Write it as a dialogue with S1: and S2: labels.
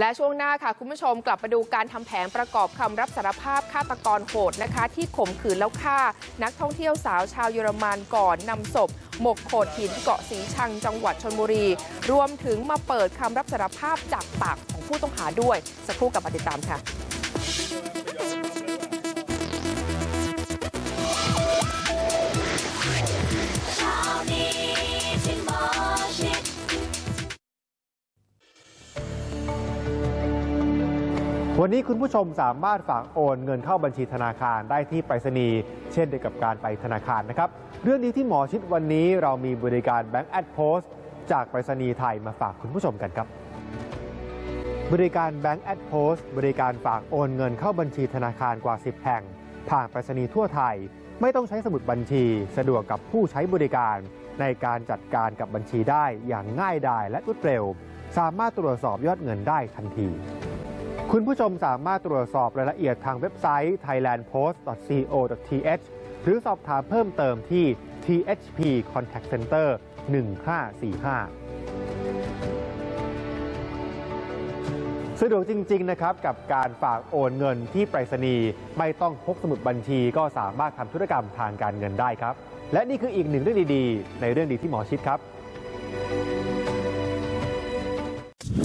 S1: และช่วงหน้าค่ะคุณผู้ชมกลับมาดูการทำแผนประกอบคำรับสารภาพฆาตกรโหดนะคะ ที่ข่มขืนแล้วฆ่า นักท่องเที่ยวสาวชาวเยอรมันก่อนนำศพหมกโขดหินเกาะสีชังจังหวัดชนบุรี รวมถึงมาเปิดคำรับสารภาพจากปากของผู้ต้องหาด้วย สักครู่กลับมาติดตามค่ะ
S2: วันนี้คุณผู้ชมสามารถฝากโอนเงินเข้าบัญชีธนาคารได้ที่ไปรษณีย์เช่นเดียวกับการไปธนาคารนะครับ เรื่องนี้ที่หมอชิดวันนี้เรามีบริการแบงก์แอดโพสจากไปรษณีย์ไทยมาฝากคุณผู้ชมกันครับ บริการแบงก์แอดโพสบริการฝากโอนเงินเข้าบัญชีธนาคารกว่า 10 แห่ง ผ่านไปรษณีย์ทั่วไทย ไม่ต้องใช้สมุดบัญชี สะดวกกับผู้ใช้บริการ ในการจัดการกับบัญชีได้อย่างง่ายดายและรวดเร็ว สามารถตรวจสอบยอดเงินได้ทันที คุณผู้ชมสามารถตรวจสอบรายละเอียดทางเว็บไซต์ thailandpost.co.th หรือสอบถามเพิ่มเติมที่ THP Contact Center 1545 สะดวกจริง ๆ นะครับ กับการฝากโอนเงินที่ไปรษณีย์ไม่ต้องพกสมุดบัญชีก็สามารถทำธุรกรรมทางการเงินได้ครับ และนี่คืออีกหนึ่งเรื่องดี ๆ ในเรื่องดีที่หมอชิดครับ